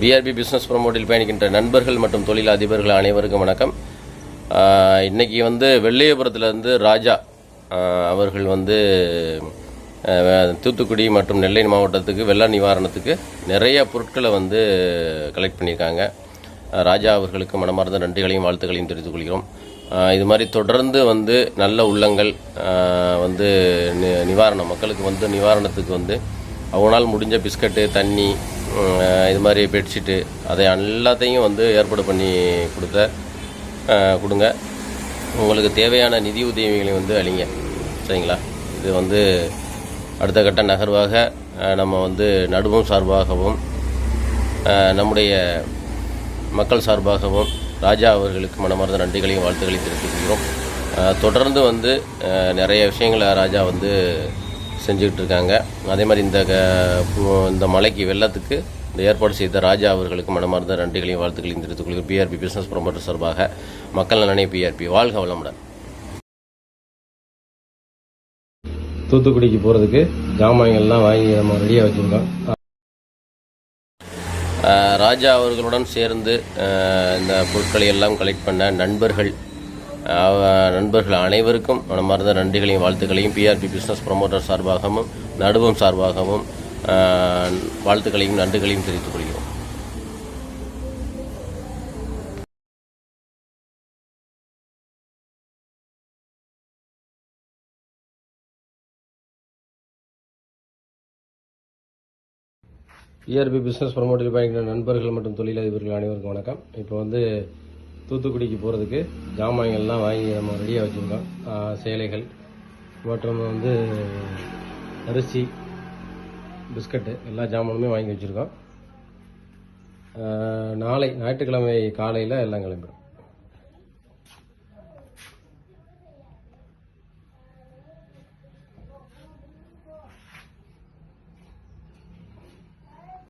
PRP business ப்ரமோட்டில் பயணிக்கின்ற நண்பர்கள் மற்றும் தொழில் அதிபர்கள் அனைவருக்கும் வணக்கம். இன்றைக்கி வந்து வெள்ளையபுரத்துலேருந்து ராஜா அவர்கள் வந்து தூத்துக்குடி மற்றும் நெல்லை மாவட்டத்துக்கு வெள்ள நிவாரணத்துக்கு நிறைய பொருட்களை வந்து கலெக்ட் பண்ணியிருக்காங்க. ராஜா அவர்களுக்கு மனமார்ந்த நன்றிகளையும் வாழ்த்துக்களையும் தெரிவித்துக் கொள்கிறோம். இது மாதிரி தொடர்ந்து வந்து நல்ல உள்ளங்கள் வந்து நி- நிவாரணம் மக்களுக்கு வந்து நிவாரணத்துக்கு வந்து அவனால் முடிஞ்ச பிஸ்கட்டு தண்ணி இது மாதிரி பெட்ஷீட்டு அதை எல்லாத்தையும் வந்து ஏற்பாடு பண்ணி கொடுத்த கொடுங்க. உங்களுக்கு தேவையான நிதி உதவிகளை வந்து அளிங்க. சரிங்களா? இது வந்து அடுத்த கட்ட நகர்வாக நம்ம வந்து நடுவம் சார்பாகவும் நம்முடைய மக்கள் சார்பாகவும் ராஜா அவர்களுக்கு மனமார்ந்த நன்றிகளையும் வாழ்த்துக்களையும் தெரிவித்துக்கொள்கிறோம் தொடர்ந்து வந்து நிறைய விஷயங்களை ராஜா வந்து செஞ்சுக்கிட்டு இருக்காங்க அதே மாதிரி இந்த இந்த மலைக்கு வெள்ளத்துக்கு இந்த ஏற்பாடு செய்த ராஜா அவர்களுக்கு மனமார்ந்த நன்றிகளையும் வாழ்த்துக்களையும் தெரிவித்துக் பிஆர்பி பிஸ்னஸ் ப்ரொமோட்டர் சார்பாக மக்கள் நலனை பிஆர்பி வாழ்க வளமுடன். தூத்துக்குடிக்கு போகிறதுக்கு ஜாமான்கள்லாம் வாங்கி நம்ம ரெடியாக வச்சுருக்கோம். ராஜா அவர்களுடன் சேர்ந்து இந்த பொருட்களை எல்லாம் கலெக்ட் பண்ண நண்பர்கள் நண்பர்கள் அனைவருக்கும் மனமார்ந்த நன்றிகளையும் வாழ்த்துக்களையும். பிஆர்பி பிஸ்னஸ் ப்ரொமோட்டர் சார்பாகவும் நடுவம் சார்பாகவும் ஆஹ் வாழ்த்துக்களையும் நன்றிகளையும் தெரிவித்துக் கொள்கிறோம். பிஆர்பி பிஸ்னஸ் ப்ரமோட்டில் பயணிக்கிற நண்பர்கள் மற்றும் தொழிலதிபர்கள் அனைவருக்கும் வணக்கம். இப்போ வந்து தூத்துக்குடிக்கு போகிறதுக்கு ஜாமான்கள்லாம் வாங்கி நம்ம ரெடியாக வச்சுருக்கோம். சேலைகள் மற்றும் வந்து அரிசி பிஸ்கட்டு எல்லா ஜாமானுமே வாங்கி வச்சுருக்கோம். நாளை ஞாயிற்றுக்கிழமை காலையில் எல்லாம் கிளம்பிடும்.